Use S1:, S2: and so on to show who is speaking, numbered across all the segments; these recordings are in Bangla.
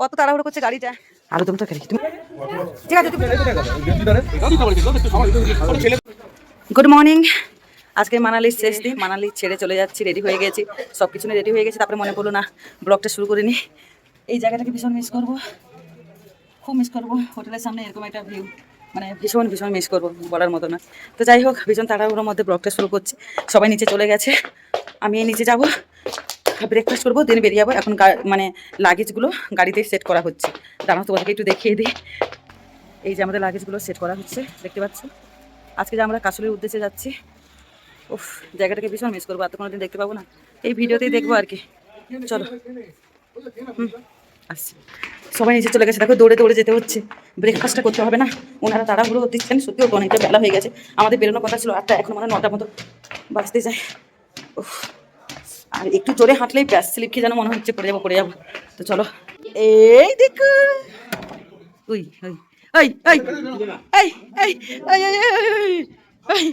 S1: কত তাড়াহুড়ো করছে গাড়িটা। আলু দম তরকারি তুমি ঠিক আছে গুড মর্নিং। আজকে মানালির শেষ দিন। মানালি ছেড়ে চলে যাচ্ছি রেডি হয়ে গেছি। সব কিছু নিয়ে রেডি হয়ে গেছি তারপরে মনে পড়ল না ব্লগটা শুরু করে নি এই জায়গাটাকে ভীষণ মিস করব। খুব মিস করব। হোটেলের সামনে এরকম একটা ভিউ মানে ভীষণ ভীষণ মিস করব বলার মতো না। তো যাই হোক ভীষণ তাড়াহুড়োর মধ্যে ব্লগটা শুরু করছি। সবাই নিচে চলে গেছে। আমি এই নিচে যাব। ব্রেকফাস্ট করব দিন বেরিয়ে যাব। এখন মানে লাগেজগুলো গাড়িতে সেট করা হচ্ছে। দাঁড়াও তোমাদেরকে একটু দেখিয়ে দিই। এই যে আমাদের লাগেজগুলো সেট করা হচ্ছে, দেখতে পাচ্ছ? আজকে যে আমরা কাশলের উদ্দেশ্যে যাচ্ছি, উফ, জায়গাটাকে ভীষণ মিস করব, আর তো কোনোদিন দেখতে পাবো না। এই ভিডিওতেই দেখব আর কি। চলো। আসছি। সবাই নিচে চলে গেছে। দেখো, দৌড়ে দৌড়ে যেতে হচ্ছে। ব্রেকফাস্টটা করতে হবে না। ওনারা তাড়াহুড়ো দিচ্ছেন। সত্যি অনেকটা বেলা হয়ে গেছে। আমাদের বেরোনোর কথা ছিল আটটা, এখন মানে নটা মতো বাঁচতে যায়। উফ। আর একটু জোরে হাঁটলেই প্যাস স্লিপ খেয়ে যেন মনে হচ্ছে পড়ে যাব পড়ে যাব। তো চলো। এই দেখো। ওই ওই এই এই এই এই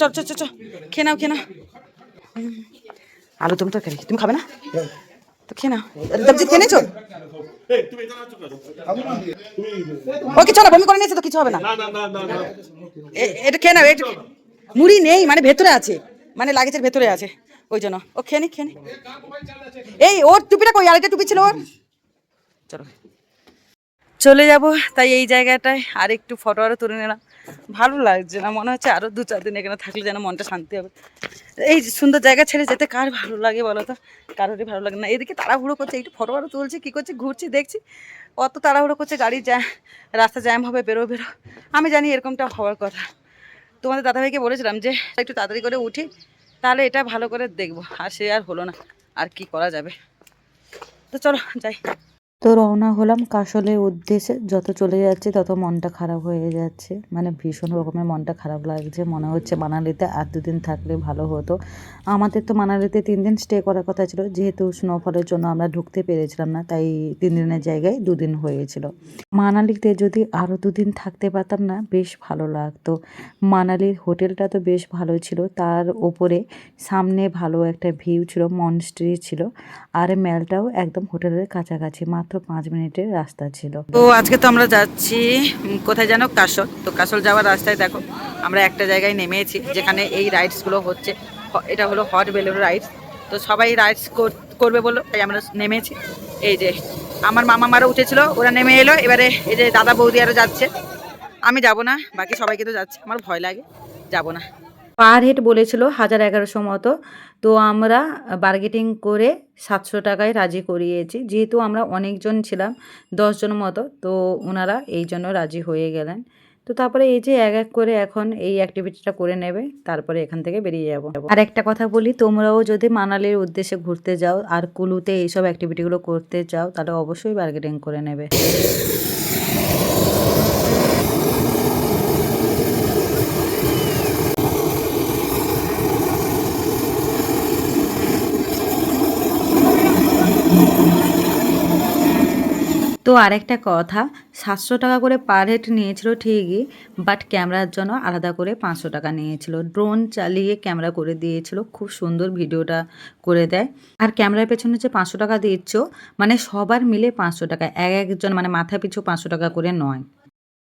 S1: চল চল চল খেয়ে নাও খেয়ে নাও। আলু তুমি তরকারি তুমি খাবে না? তো খেয়ে নাও। দেবজিৎ খেয়ে নিয়েছো ওকে, চলো, বমি করে নিয়েছে তো কিছু হবে না। এটা খেয়ে নাও এটা মুড়ি নেই মানে ভেতরে আছে। মানে লাগেজের ভেতরে আছে, ওই জন্য। ও খেয়ে নি খেয়ে নি। এই, ওর টুপিটা কই? আরেকটা টুপি ছিল ওর? চলো। চলে যাব, তাই এই জায়গাটায় আর একটু ফটো আরও তুলে নিলাম। ভালো লাগছে না, মনে হচ্ছে আরও দু চার দিন এখানে থাকলে যেন মনটা শান্তি হবে। এই সুন্দর জায়গা ছেড়ে যেতে কার ভালো লাগে বলো তো? কারোরই ভালো লাগে না। এদিকে তাড়াহুড়ো করছে, একটু ফটো আরও তুলছি, কী করছে? ঘুরছি, দেখছি। অত তাড়াহুড়ো করছে, গাড়ি যা রাস্তা জ্যাম হবে বেরো বেরো আমি জানি এরকমটা হওয়ার কথা। তোমাদের দাদাভাইকে বলেছিলাম যে, একটু তাড়াতাড়ি করে উঠি, তাহলে এটা ভালো করে দেখব। আর সে আর হলো না। আর কি করা যাবে? তো চলো, যাই।
S2: তো রওনা হলাম কাশলের উদ্দেশ্যে। যত চলে যাচ্ছে, তত মনটা খারাপ হয়ে যাচ্ছে। মানে ভীষণ রকমের মনটা খারাপ লাগছে। মনে হচ্ছে মানালিতে আর দুদিন থাকলে ভালো হতো। আমাদের তো মানালিতে তিন দিন স্টে করার কথা ছিল। যেহেতু স্নোফলের জন্য আমরা ঢুকতে পেরেছিলাম না, তাই তিন দিনের জায়গায় দুদিন হয়েছিল। মানালিতে যদি আরও দুদিন থাকতে পারতাম না, বেশ ভালো লাগতো। মানালির হোটেলটা তো বেশ ভালো ছিল। তার ওপরে সামনে ভালো একটা ভিউ ছিল মনস্ট্রি ছিল। আর মেলটাও একদম হোটেলের কাছাকাছি। মাত্র পাঁচ মিনিটের রাস্তা ছিল।
S1: তো আজকে তো আমরা যাচ্ছি কোথায় জানো? কাশল। তো কাশল যাওয়ার রাস্তায় দেখো আমরা একটা জায়গায় নেমেছি যেখানে এই রাইডসগুলো হচ্ছে। এটা হলো হট বেলুন রাইডস তো সবাই রাইডস করবে বলল তাই আমরা নেমেছি। এই যে আমার মামা মারা উঠেছিল ওরা নেমে এলো এবারে এই যে দাদা বৌদি আরও যাচ্ছে। আমি যাব না বাকি সবাইকে তো যাচ্ছে আমার ভয় লাগে যাব না।
S2: পার হেড বলেছিল হাজার এগারোশো মতো তো আমরা বার্গেটিং করে সাতশো টাকায় রাজি করিয়েছি। যেহেতু আমরা অনেকজন ছিলাম, দশজন মতো, তো ওনারা এই জন্য রাজি হয়ে গেলেন। তো তারপরে এই যে এক এক করে এখন এই অ্যাক্টিভিটিটা করে নেবে, তারপরে এখান থেকে বেরিয়ে যাব। আর একটা কথা বলি, তোমরাও যদি মানালির উদ্দেশ্যে ঘুরতে যাও আর কুলুতে এইসব অ্যাক্টিভিটিগুলো করতে চাও, তাহলে অবশ্যই বার্গেটিং করে নেবে। তো আরেকটা কথা, সাতশো টাকা করে পার হেড নিয়েছিল ঠিকই বাট ক্যামেরার জন্য আলাদা করে পাঁচশো টাকা নিয়েছিল। ড্রোন চালিয়ে ক্যামেরা করে দিয়েছিল, খুব সুন্দর ভিডিওটা করে দেয়। আর ক্যামেরার পেছনে যে পাঁচশো টাকা দিচ্ছ মানে সবার মিলে পাঁচশো টাকা, এক একজন মানে মাথা পিছু পাঁচশো টাকা করে নয়।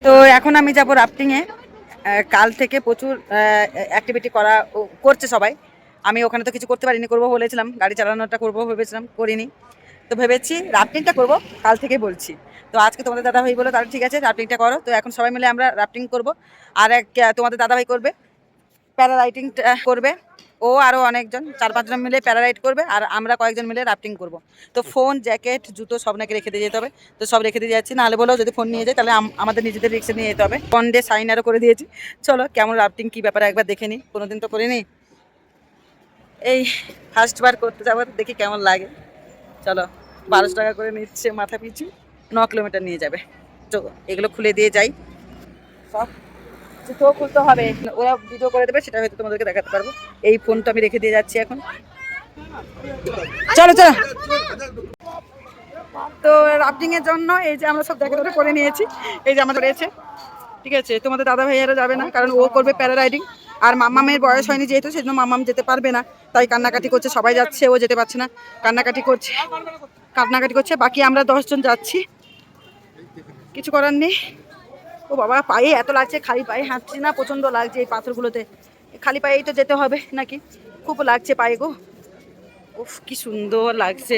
S1: তো এখন আমি যাব রাফটিংয়ে কাল থেকে প্রচুর অ্যাক্টিভিটি করা করছে সবাই। আমি ওখানে তো কিছু করতে পারিনি, করব বলেছিলাম। গাড়ি চালানোটা করব ভেবেছিলাম, করিনি। তো ভেবেছি রাফটিংটা করব, কাল থেকে বলছি। তো আজকে তোমাদের দাদাভাই বলো তাহলে ঠিক আছে রাফটিংটা করো। তো এখন সবাই মিলে আমরা রাফটিং করব। আর এক তোমাদের দাদাভাই করবে প্যারালাইটিং করবে। ও আরও অনেকজন, চার পাঁচজন মিলে প্যারালাইট করবে, আর আমরা কয়েকজন মিলে রাফটিং করব। তো ফোন জ্যাকেট জুতো সব নাকি রেখে দিয়ে যেতে হবে। তো সব রেখে দিয়ে যাচ্ছি, নাহলে বলো যদি ফোন নিয়ে যায়, তাহলে আম- আমাদের নিজেদের রিক্সে নিয়ে যেতে হবে। ওয়ান ডে সাইন আরও করে দিয়েছি। চলো, কেমন রাফটিং কী ব্যাপারে একবার দেখে নিই। কোনোদিন তো করিনি। এই ফার্স্ট বার করতে যাব, দেখি কেমন লাগে। চলো, বারোশো টাকা করে নিচ্ছে মাথা পিছু, ন কিলোমিটার নিয়ে যাবে। তো এগুলো খুলে দিয়ে যাই। সব জুতো খুলতে হবে। ওরা ভিডিও করে দেবে, সেটা হয়তো তোমাদেরকে দেখাতে পারব। এই ফোনটা আমি রেখে দিয়ে যাচ্ছি এখন। চলো চলো। তো রাফটিং এর জন্য এই যে আমরা সব জায়গা করে নিয়েছি। এই যে আমাদের রয়েছে। ঠিক আছে? তোমাদের দাদা ভাইয়ারা যাবে না, কারণ ও করবে প্যারা রাইডিং আর মাম্মামের বয়স হয়নি যেহেতু, সেজন্য মাম্মাম যেতে পারবে না। তাই কান্নাকাটি করছে, সবাই যাচ্ছে, ও যেতে পারছে না। কান্নাকাটি করছে কান্নাকাটি করছে। বাকি আমরা দশজন যাচ্ছি। কিছু করার নেই। ও বাবা, পায়ে এত লাগছে, খালি পায়ে হাঁটছি না, প্রচণ্ড লাগছে এই পাথরগুলোতে। খালি পায়েই তো যেতে হবে নাকি? খুব লাগছে পায়ে গো। উফ, কি সুন্দর লাগছে।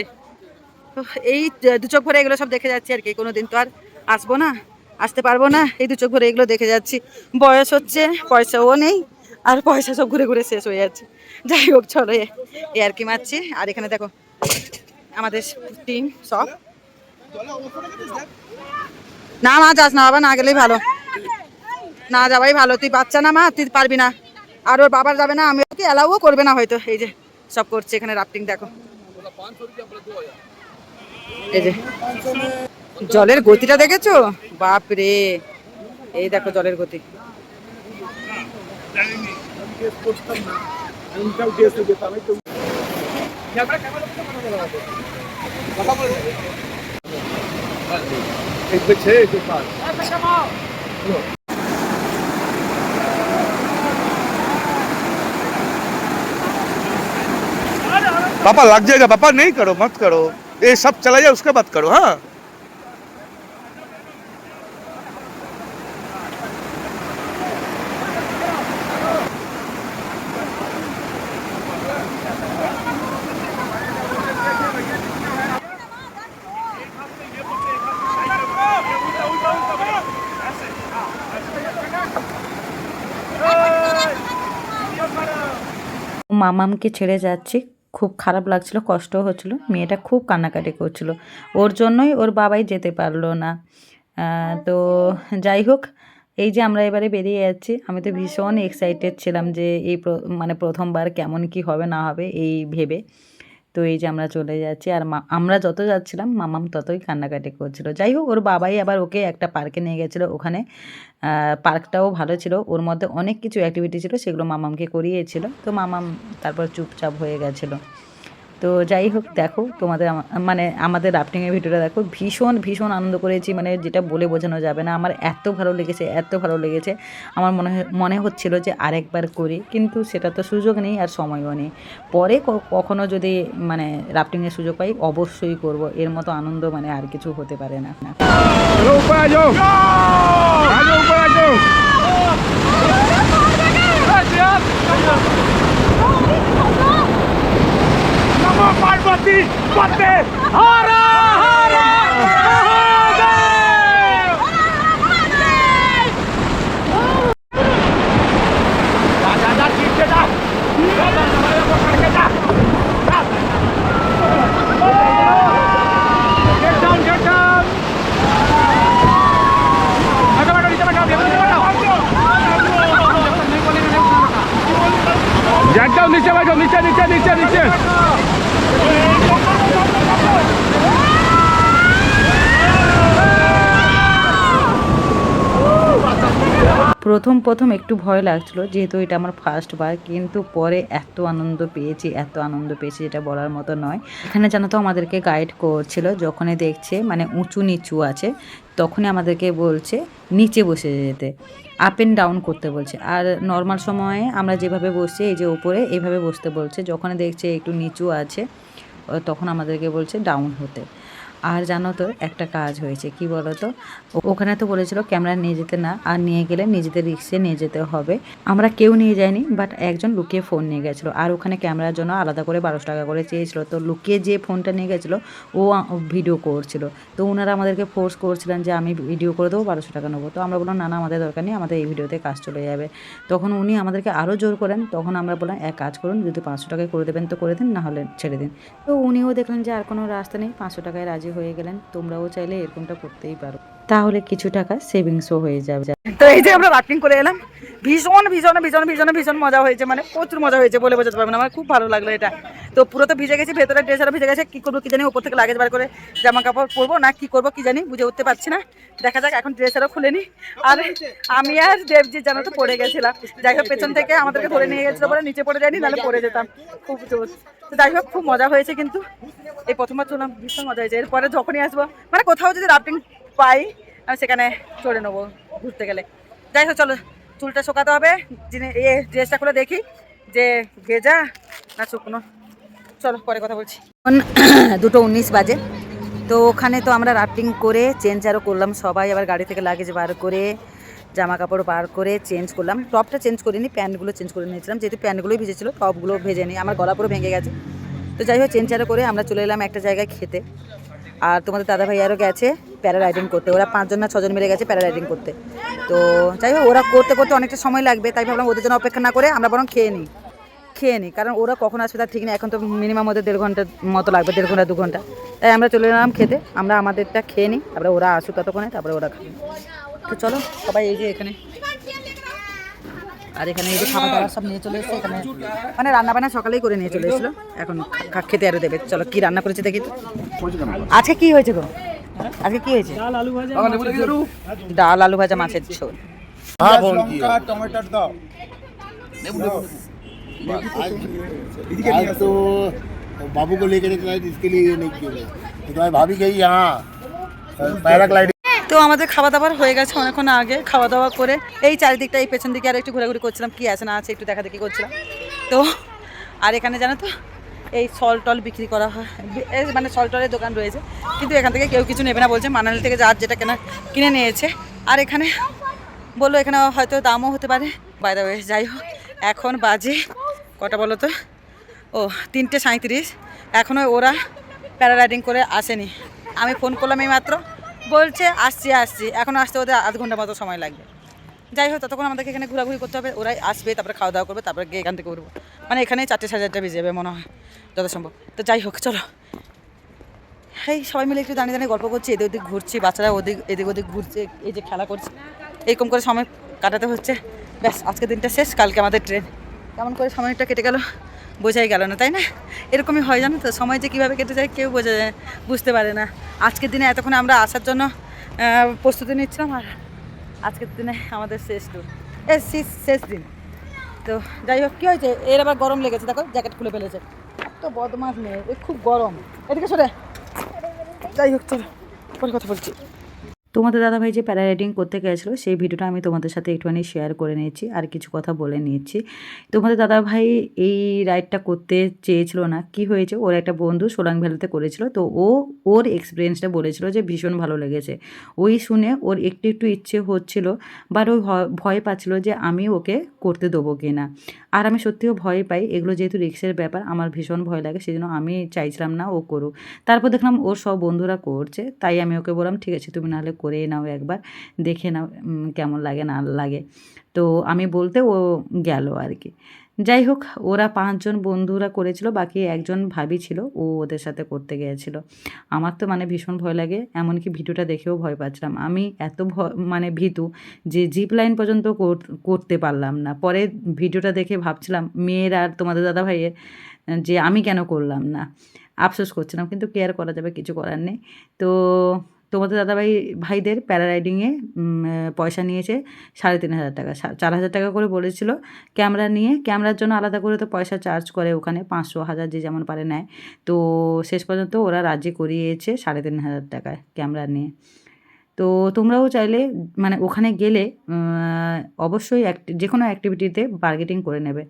S1: এই দু চোখ ভরে এগুলো সব দেখে যাচ্ছি আর কি কোনো দিন তো আর আসব না। আসতে পারব না। এই দু চোখ ভরে এগুলো দেখে যাচ্ছি। বয়স হচ্ছে, পয়সাও নেই, আর পয়সা সব ঘুরে ঘুরে শেষ হয়ে যাচ্ছে। যাই হোক, চলো এ আর কি মারছি। আর এখানে দেখো, আমাদের টিম সব। না, মা, যাস না, বাবা, না গেলেই ভালো। না যাওয়াই ভালো। তুই বাচ্চা না, মা, তুই পারবি না। আর ওর বাবার যাবে না আমি ওকে অ্যালাউও করবে না হয়তো। এই যে, সব করছে এখানে রাফটিং দেখো। এই যে। জলের গতিটা দেখেছো বাপ রে এই দেখো জলের গতি
S3: पापा लग जाएगा पापा नहीं करो मत करो ये सब चला जाए उसके बाद करो हाँ
S2: মামামকে ছেড়ে যাচ্ছি। খুব খারাপ লাগছিল কষ্ট হচ্ছিল। মেয়েটা খুব কান্নাকাটি করছিল। ওর জন্যই ওর বাবাই যেতে পারল না। তো যাই হোক, এই যে আমরা এবারে বেরিয়ে যাচ্ছি, আমি তো ভীষণ এক্সাইটেড ছিলাম যে এই মানে প্রথমবার কেমন কি হবে না হবে এই ভেবে। তো এই যে আমরা চলে যাচ্ছি, আর আমরা যত যাচ্ছিলাম, মামাম ততই কান্নাকাটি করছিল। যাই হোক, ওর বাবাই আবার ওকে একটা পার্কে নিয়ে গেছিল। ওখানে পার্কটাও ভালো ছিল। ওর মধ্যে অনেক কিছু অ্যাক্টিভিটি ছিল, সেগুলো মামামকে করিয়েছিল। তো মামাম তারপর চুপচাপ হয়ে গেছিল। তো যাই হোক দেখো তোমাদের মানে আমাদের রাফটিংয়ের ভিডিওটা দেখো ভীষণ ভীষণ আনন্দ করেছি মানে যেটা বলে বোঝানো যাবে না আমার এত ভালো লেগেছে এত ভালো লেগেছে আমার মনে মনে হচ্ছিল যে আরেকবার করি কিন্তু সেটা তো সুযোগ নেই আর সময়ও নেই পরে কখনো যদি মানে রাফটিংয়ের সুযোগ পাই অবশ্যই করব এর মতো আনন্দ মানে আর কিছু হতে পারে না
S3: चलो পার্বতী পথে হরা হরা Jack down, Nisha, Nisha, Nisha, Nisha, Nisha.
S2: প্রথম প্রথম একটু ভয় লাগছিল, যেহেতু এটা আমার ফার্স্ট বার, কিন্তু পরে এত আনন্দ পেয়েছি, এত আনন্দ পেয়েছি যেটা বলার মতো নয়। এখানে জানো তো আমাদেরকে গাইড করছিল, যখনই দেখছে মানে উঁচু নিচু আছে, তখনই আমাদেরকে বলছে, নিচে বসে যেতে। আপ অ্যান্ড ডাউন করতে বলছে। আর নর্মাল সময়ে আমরা যেভাবে বসছি, এই যে ওপরে এভাবে বসতে বলছে। যখন দেখছে একটু নিচু আছে, তখন আমাদেরকে বলছে ডাউন হতে। আর জানো তো, একটা কাজ হয়েছে, কি বলো তো ওখানে তো বলেছিল ক্যামেরা নিয়ে যেতে না, আর নিয়ে গেলে নিজেদের রিক্সে নিয়ে যেতে হবে। আমরা কেউ নিয়ে যাইনি বাট একজন লুকিয়ে ফোন নিয়ে গেছিল। আর ওখানে ক্যামেরার জন্য আলাদা করে বারোশো টাকা করে চেয়েছিল। তো লুকিয়ে যে ফোনটা নিয়ে গেছিল, ও ভিডিও করছিল। তো ওনারা আমাদেরকে ফোর্স করছিলেন যে আমি ভিডিও করে দেবো, বারোশো টাকা নেব। তো আমরা বললাম, না না, আমাদের দরকার নেই, আমাদের এই ভিডিওতে কাজ চলে যাবে। তখন উনি আমাদেরকে আরও জোর করেন। তখন আমরা বললাম, এক কাজ করুন, যদি পাঁচশো টাকায় করে দেবেন তো করে দিন, না হলে ছেড়ে দিন। তো উনিও দেখলেন যে আর কোনো রাস্তা নেই, পাঁচশো টাকায় রাজি হয়ে গেলেন, তোমরাও চাইলে এরকমটা করতেই পারো। তাহলে কিছু টাকা সেভিংসও হয়ে যাবে।
S1: তো এই যে আমরা রাফটিং করে এলাম, ভীষণ ভীষণ ভীষণ ভীষণ ভীষণ মজা হয়েছে মানে প্রচুর মজা হয়েছে বলে বোঝাতে পারবেন আমার খুব ভালো লাগল এটা। তো পুরো তো ভিজে গেছি, ভেতরে ড্রেস ভিজে গেছে, কি করব কি জানি, উপর থেকে লাগেজ বার করে জামা কাপড় পরবো, না কি করব কি জানি, বুঝে উঠতে পারছি না। দেখা যাক, এখন ড্রেস আরও খুলে নি। আর আমি আর দেবজিৎ জানো তো পড়ে গেছিলাম। যাই হোক, পেছন থেকে আমাদেরকে ধরে নিয়ে গেছিল বলে নিচে পড়ে যায়নি, নাহলে পড়ে যেতাম। খুব জোর তো যাই হোক, খুব মজা হয়েছে কিন্তু। এই প্রথমবার চললাম, ভীষণ মজা হয়েছে। এরপরে যখনই আসব মানে কোথাও যদি রাফটিং পাই, আমি সেখানে চড়ে নেব ঘুরতে গেলে। যাই হোক, চলো, চুলটা শোকাতে হবে। যিনি এ ড্রেসটা খুলে দেখি যে ভেজা না শুকনো। চলো, পরে কথা বলছি। এখন দুটো উনিশ বাজে। তো ওখানে তো আমরা রাফটিং করে চেঞ্জ আরও করলাম, সবাই আবার গাড়ি থেকে লাগেজ বার করে জামা কাপড় বার করে চেঞ্জ করলাম। টপটা চেঞ্জ করিনি প্যান্টগুলো চেঞ্জ করে নিয়েছিলাম, যেহেতু প্যান্টগুলোই ভিজেছিল টপগুলো ভেজে নিই আমার গলা পুরো ভেঙে গেছে। তো যাই হোক চেঞ্জ আরও করে আমরা চলে এলাম একটা জায়গায় খেতে। আর তোমাদের দাদা ভাই আরও গেছে প্যারা রাইডিং করতে। ওরা পাঁচজন না ছজন মিলে গেছে প্যারা রাইডিং করতে। তো যাই হোক, ওরা করতে করতে অনেকটা সময় লাগবে, তাই ভাবলাম ওদের জন্য অপেক্ষা না করে আমরা বরং খেয়ে নিই। খেয়ে নিই কারণ ওরা কখন আসবে তার ঠিক নেই এখন তো মিনিমাম ওদের দেড় ঘণ্টার মতো লাগবে দেড় ঘণ্টা দু ঘণ্টা। তাই আমরা চলে এলাম খেতে আমরা আমাদেরটা খেয়ে নিই তারপরে ওরা আসুক ততক্ষণে তারপরে ওরা খাবে। তো চলো সবাই এই যে এখানে। আর এখানে এই যে খাবার দাবার সব নিয়ে চলে এসেছে এখানে মানে রান্না বান্না সকালেই করে নিয়ে চলে এসেছিল। এখন খেতে আরও দেবে। চলো কি রান্না করেছে দেখি তো। আজকে কি হয়েছে গো? আজকে কি হয়েছে? ডাল আলু ভাজা মাছের ঝোল।
S4: টমেটোর দাও
S5: आज आज तो बाबू को लेकर निकला है, इसके लिए ये नहीं किया मैं। तो तुम्हारी भाभी गई यहाँ पैराग्लाइडिंग
S1: তো আমাদের খাওয়া দাওয়ার হয়ে গেছে অনেকক্ষণ আগে খাওয়া দাওয়া করে এই চারিদিকটা এই পেছন দিকে আর একটু ঘোরাঘুরি করছিলাম কি আছে না আছে একটু দেখা দেখি করছিলাম তো আর এখানে জানো তো এই সল টল বিক্রি করা হয় বি- এই মানে সল টলের দোকান রয়েছে কিন্তু এখান থেকে কেউ কিছু নেবে না বলছে মানালি থেকে যার যেটা কেনা কিনে নিয়েছে আর এখানে বললো এখানে হয়তো দামও হতে পারে বাইরে যাই হোক এখন বাজে কটা বলো তো? ও, তিনটে সাঁত্রিশ এখনও ওরা প্যারারাইডিং করে আসেনি। আমি ফোন করলাম এই মাত্র বলছে, আসছি আসছি। এখন আসতে ওদের আধ ঘণ্টা মতো সময় লাগবে। যাই হোক, ততক্ষণ আমাদেরকে এখানে ঘোরাঘুরি করতে হবে। ওরাই আসবে, তারপরে খাওয়া দাওয়া করবে, তারপরে গিয়ে এখান থেকে উঠবো। মানে এখানে চারটে সাড়ে চারটে বেজে যাবে মনে হয়, যত সম্ভব। তো যাই হোক, চলো। এই সবাই মিলে একটু দাঁড়িয়ে দাঁড়িয়ে গল্প করছি, এদিক ওদিক ঘুরছি, বাচ্চারা ওদিক, এদিক ওদিক ঘুরছে, এই যে খেলা করছে। এরকম করে সময় কাটাতে হচ্ছে। ব্যাস, আজকের দিনটা শেষ, কালকে আমাদের ট্রেন। কেমন করে সময়টা কেটে গেল, বোঝাই গেল না, তাই না? এরকমই হয় জানো তো, সময় যে কীভাবে কেটে যায় কেউ বোঝা যায় বুঝতে পারে না। আজকের দিনে এতক্ষণ আমরা আসার জন্য প্রস্তুতি নিচ্ছিলাম আর আজকের দিনে আমাদের শেষ ট্যুর এ, শেষ শেষ দিন। তো যাই হোক, কী হয়েছে? এর আবার গরম লেগেছে, দেখো, জ্যাকেট খুলে ফেলেছে। তো বদমাস এ খুব গরম। এদিকে সরে। যাই হোক, চলো, পরে কথা বলছি।
S2: তোমাদের দাদাভাই যে প্যারারাইডিং করতে গেছিল, সেই ভিডিওটা আমি তোমাদের সাথে একটুখানি শেয়ার করে নিয়েছি আর কিছু কথা বলে নিয়েছি। তোমাদের দাদাভাই এই রাইডটা করতে চেয়েছিল না, কি হয়েছে? ওর একটা বন্ধু সোলাং ভ্যালিতে করেছিল, তো ও, ওর এক্সপিরিয়েন্সটা বলেছিল যে ভীষণ ভালো লেগেছে। ওই শুনে ওর একটু একটু ইচ্ছে হচ্ছিল বাট ও ভয় পাচ্ছিল যে আমি ওকে করতে দেবো কি না আর আমি সত্যিও ভয় পাই, এগুলো যেহেতু রিক্সের ব্যাপার, আমার ভীষণ ভয় লাগে সেই জন্য আমি চাইছিলাম না ও করুক। তারপর দেখলাম ওর সব বন্ধুরা করছে, তাই আমি ওকে বললাম, ঠিক আছে, তুমি নাহলে করে নাও একবার, দেখে নাও কেমন লাগে, না লাগে। তো আমি বলতে ও গেল আর কি। যাই হোক, ওরা পাঁচজন বন্ধুরা করেছিল, বাকি একজন ভাবি ছিল, ও ওদের সাথে করতে গিয়েছিল। আমার তো মানে ভীষণ ভয় লাগে, এমনকি ভিডিওটা দেখেও ভয় পাচ্ছিলাম। আমি এত ভয় মানে ভীতু যে জিপ লাইন পর্যন্ত করতে পারলাম না। পরে ভিডিওটা দেখে ভাবছিলাম, মেয়ের আর তোমাদের দাদা ভাইয়ের, যে আমি কেন করলাম না? আফসোস করছিলাম, কিন্তু কেয়ার করা যাবে, কিছু করার নেই। তো তোমাদের দাদাভাই, ভাইদের প্যারারাইডিংয়ে পয়সা নিয়েছে সাড়ে তিন হাজার টাকা চার হাজার টাকা করে বলেছিল ক্যামেরা নিয়ে। ক্যামেরার জন্য আলাদা করে তো পয়সা চার্জ করে ওখানে পাঁচশো, হাজার যে যেমন পারে নেয়। তো শেষ পর্যন্ত ওরা রাজি করিয়েছে সাড়ে তিন হাজার টাকায় ক্যামেরা নিয়ে। তো তোমরাও চাইলে মানে ওখানে গেলে অবশ্যই যে কোনো অ্যাক্টিভিটিতে বার্গেটিং করে নেবে।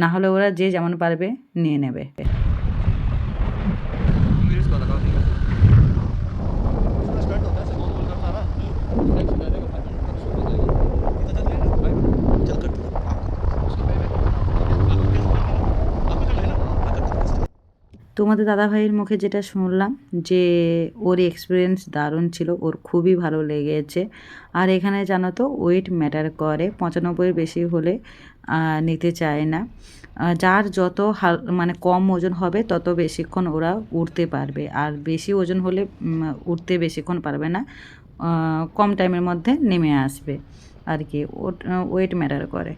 S2: না হলে ওরা যে যেমন পারবে নিয়ে নেবে। তোমাদের দাদাভাইয়ের মুখে যেটা শুনলাম যে ওর এক্সপিরিয়েন্স দারুণ ছিল, ওর খুবই ভালো লেগেছে। আর এখানে জানো তো ওয়েট ম্যাটার করে পঁচানব্বই বেশি হলে নিতে চায় না। যার যত হাল মানে কম ওজন হবে, তত বেশিক্ষণ ওরা উঠতে পারবে। আর বেশি ওজন হলে উঠতে বেশিক্ষণ পারবে না কম টাইমের মধ্যে নেমে আসবে। আর কি ওয়েট ম্যাটার করে।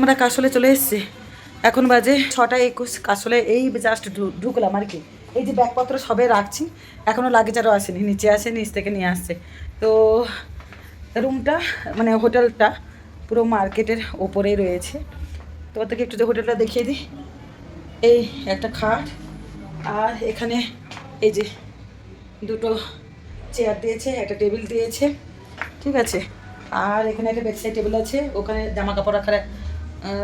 S1: আমরা কাশলে চলে এসেছি। এখন বাজে ছটা একুশ। কাশলে এই জাস্ট ঢুকলাম আর কি। এই যে ব্যাগপত্র সবে রাখছি এখনও লাগেজ আরও আসেনি, নিচে আসে, নিচ থেকে নিয়ে আসছে। তো রুমটা মানে হোটেলটা পুরো মার্কেটের ওপরেই রয়েছে। তোমাদেরকে একটু যে হোটেলটা দেখিয়ে দিই। এই একটা খাট আর এখানে এই যে দুটো চেয়ার দিয়েছে, একটা টেবিল দিয়েছে, ঠিক আছে? আর এখানে একটা বেডসাইড টেবিল আছে, ওখানে জামা কাপড় রাখার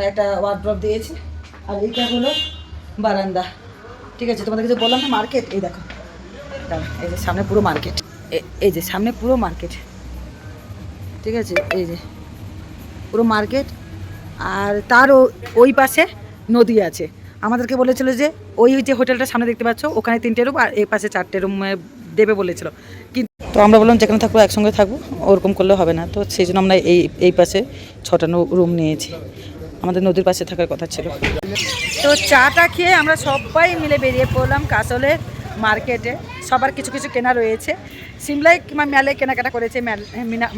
S1: একটা ওয়ার্ড্রপ দিয়েছে। আর এইটা হলো বারান্দা। ঠিক আছে তোমাদের কিছু বললাম না মার্কেট এই দেখো। এই যে সামনে পুরো মার্কেট এই যে সামনে পুরো মার্কেট ঠিক আছে, এই যে পুরো মার্কেট আর তার ওই পাশে নদী আছে। আমাদেরকে বলেছিল যে, ওই যে হোটেলটা সামনে দেখতে পাচ্ছ, ওখানে তিনটে রুম আর এই পাশে চারটে রুম দেবে বলেছিল। কিন্তু তো আমরা বললাম, যেখানে থাকব একসঙ্গে থাকব, ওরকম করলে হবে না। তো সেই জন্য আমরা এই এই পাশে ছটা রুম নিয়েছি। আমাদের নদীর পাশে থাকার কথা ছিল। তো চাটা খেয়ে আমরা সবাই মিলে বেরিয়ে পড়লাম কাসলের মার্কেটে। সবার কিছু কিছু কেনা রয়েছে। সিমলায় মেলে কেনাকাটা করেছে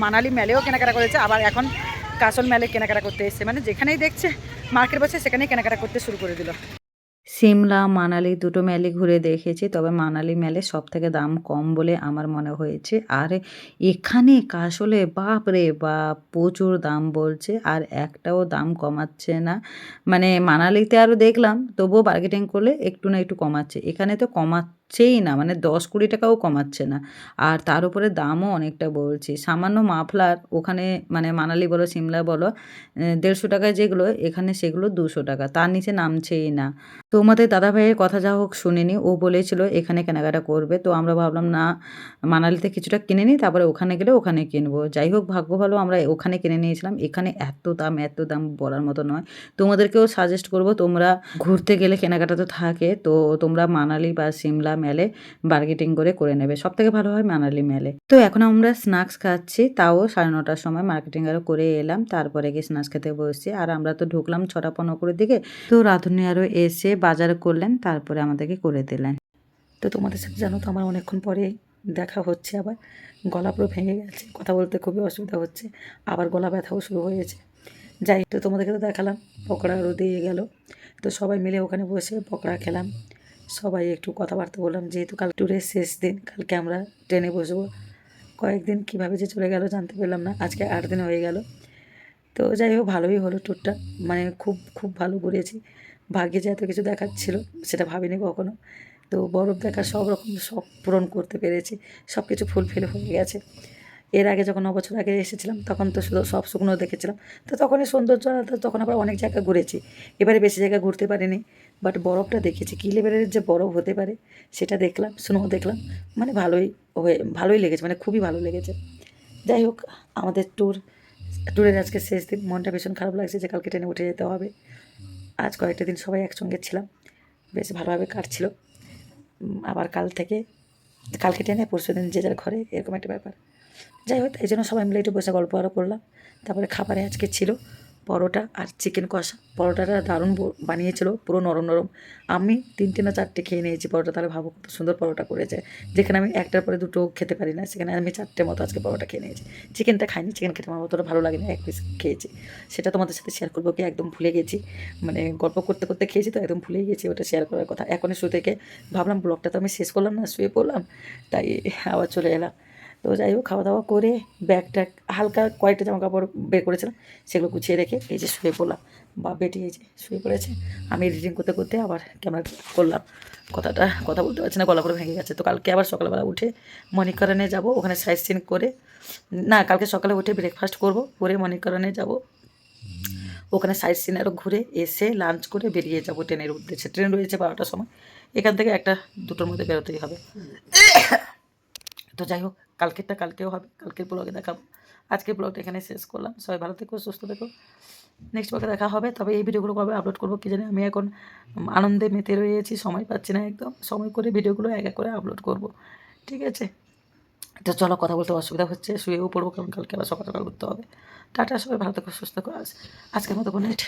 S1: মানালি মেলেও কেনাকাটা করেছে, আবার এখন কাসল মেলে কেনাকাটা করতে এসছে। মানে যেখানেই দেখছে, মার্কেট বসে সেখানেই কেনাকাটা করতে শুরু করে দিল।
S2: সিমলা, মানালি দুটো মেলে ঘুরে দেখেছি, তবে মানালি মেলে সব থেকে দাম কম বলে আমার মনে হয়েছে। আর এখানে কাশলে বাপ রে বাপ, প্রচুর দাম বলছে, আর একটাও দাম কমাচ্ছে না। মানে মানালিতে আরও দেখলাম, তবুও বার্গেটিং করলে একটু না একটু কমাচ্ছে। এখানে তো কমাচ্ছেই না মানে দশ কুড়ি টাকাও কমাচ্ছে না। আর তার উপরে দামও অনেকটা বলছি। সামান্য মাফলার ওখানে মানে মানালি বলো, সিমলা বলো দেড়শো টাকায় যেগুলো, এখানে সেগুলো দুশো টাকা। তার নিচে নামছেই না। তোমাদের দাদা ভাইয়ের কথা যা হোক শুনিনি, ও বলেছিল এখানে কেনাকাটা করবে। তো আমরা ভাবলাম, না, মানালিতে কিছুটা কিনে নিই, তারপরে ওখানে গেলে ওখানে কিনবো। যাই হোক, ভাগ্য ভালো আমরা ওখানে কিনে নিয়েছিলাম। এখানে এত দাম এত দাম বলার মতো নয়। তোমাদেরকেও সাজেস্ট করব, তোমরা ঘুরতে গেলে কেনাকাটা তো থাকে। তো তোমরা মানালি বা সিমলা মেলে বার্গেটিং করে করে নেবে। সব থেকে ভালো হয় মানালি মেলে। তো এখন আমরা স্ন্যাক্স খাচ্ছি, তাও সাড়ে নটার সময় মার্কেটিং আরও করে এলাম, তারপরে গিয়ে স্ন্যাক্স খেতে বসছি। আর আমরা তো ঢুকলাম ছটা পনেরো করে দিকে, তো রাধুনি আরও এসে বাজার করলেন, তারপরে আমাদেরকে করে দিলেন।
S1: তো তোমাদের সাথে জানো তো আমার অনেকক্ষণ পরে দেখা হচ্ছে আবার। গলা পুরো ভেঙে গেছে, কথা বলতে খুবই অসুবিধা হচ্ছে, আবার গলা ব্যথাও শুরু হয়েছে। যাই, তো তোমাদেরকে তো দেখালাম, পকোড়া আরও দিয়ে গেল। তো সবাই মিলে ওখানে বসে পকোড়া খেলাম। সবাই একটু কথাবার্তা বললাম, যেহেতু কাল ট্যুরের শেষ দিন, কালকে আমরা ট্রেনে বসবো। কয়েকদিন কীভাবে যে চলে গেল জানতে পারলাম না, আজকে আট দিন হয়ে গেল। তো যাই হোক, ভালোই হলো ট্যুরটা মানে খুব খুব ভালো ঘুরেছি ভাগ্যে যে এত কিছু দেখার ছিল সেটা ভাবিনি কখনো। তো বরফ দেখা সব রকম, সব পূরণ করতে পেরেছি, সব কিছু ফুলফিল হয়ে গেছে। এর আগে যখন ন বছর আগে এসেছিলাম, তখন তো শুধু সব শুকনো দেখেছিলাম। তো তখনই সৌন্দর্য তখন আবার অনেক জায়গা ঘুরেছি। এবারে বেশি জায়গা ঘুরতে পারিনি। বাট বরফটা দেখেছি। কী লেভেলের যে বরফ হতে পারে, সেটা দেখলাম, স্নো দেখলাম। মানে ভালোই হয়ে, ভালোই লেগেছে মানে খুবই ভালো লেগেছে। যাই হোক, আমাদের ট্যুর ট্যুরের আজকে শেষ দিন। মনটা ভীষণ খারাপ লাগছে যে কালকে ট্রেনে উঠে যেতে হবে। আজ কয়েকটা দিন সবাই একসঙ্গে ছিলাম। বেশ ভালোভাবে কাটছিল। আবার কাল থেকে, কালকে ট্রেনে, পরশু দিন যে যার ঘরে, এরকম একটা ব্যাপার। যাই হোক, এই জন্য সবাই মিলে একটু বসে গল্প আরও করলাম। তারপরে খাবারে আজকে ছিল। পরোটা আর চিকেন কষা। পরোটাটা দারুণ বানিয়েছিল, পুরো নরম নরম। আমি তিনটে না চারটে খেয়ে নিয়েছি পরোটা, তাহলে ভাবো কত সুন্দর পরোটা করেছে। যেখানে আমি একটার পরে দুটো খেতে পারি না, সেখানে আমি চারটে মতো আজকে পরোটা খেয়ে নিয়েছি। চিকেনটা খাইনি চিকেন খেতে আমার অতটা ভালো লাগেনি, এক পিস খেয়েছি। সেটা তোমাদের সাথে শেয়ার করব কি একদম ভুলে গেছি। মানে গল্প করতে করতে খেয়েছি তো, একদম ভুলেই গেছি ওটা শেয়ার করার কথা। এখনই শুয়ে থেকে ভাবলাম, ব্লগটা তো আমি শেষ করলাম না, শুয়ে পড়লাম, তাই আবার চলে এলাম। তো যাই হোক, খাওয়া দাওয়া করে ব্যাগটা হালকা কয়েকটা জামা কাপড় বের করেছিলাম, সেগুলো গুছিয়ে রেখে এই যে শুয়ে পড়লাম। বা বেটি এই যে শুয়ে পড়েছে। আমি এডিটিং করতে করতে আবার ক্যামেরা করলাম। কথাটা, কথা বলতে পারছি না, গলা করে ভেঙে গেছে। তো কালকে আবার সকালবেলা উঠে মণিকরণে যাব, ওখানে সাইড সিন করে, না, কালকে সকালে উঠে ব্রেকফাস্ট করব, করে মণিকরণে যাব। ওখানে সাইড সিন আরও ঘুরে এসে লাঞ্চ করে বেরিয়ে যাব ট্রেনের উদ্দেশ্যে। ট্রেন রয়েছে বারোটার সময়। এখান থেকে একটা দুটোর মধ্যে বেরোতেই হবে। তো যাই হোক কালকেরটা কালকেও হবে, কালকের ব্লগে দেখাবো। আজকের ব্লগটা এখানে শেষ করলাম। সবাই ভালো থেকো, সুস্থ থেকো। নেক্সট ব্লগে দেখা হবে, তবে এই ভিডিওগুলো কবে আপলোড করব কি জানি? আমি এখন আনন্দে মেতে রয়েছি, সময় পাচ্ছি না একদম। সময় করে ভিডিওগুলো এক এক করে আপলোড করব। ঠিক আছে? তো চলো, কথা বলতে অসুবিধা হচ্ছে, শুয়েও পড়ব, কারণ কালকে আবার সকাল সকাল উঠতে হবে। টাটা, সবাই ভালো থেকো, সুস্থ থেকো। আজ, আজকের মতো নাইট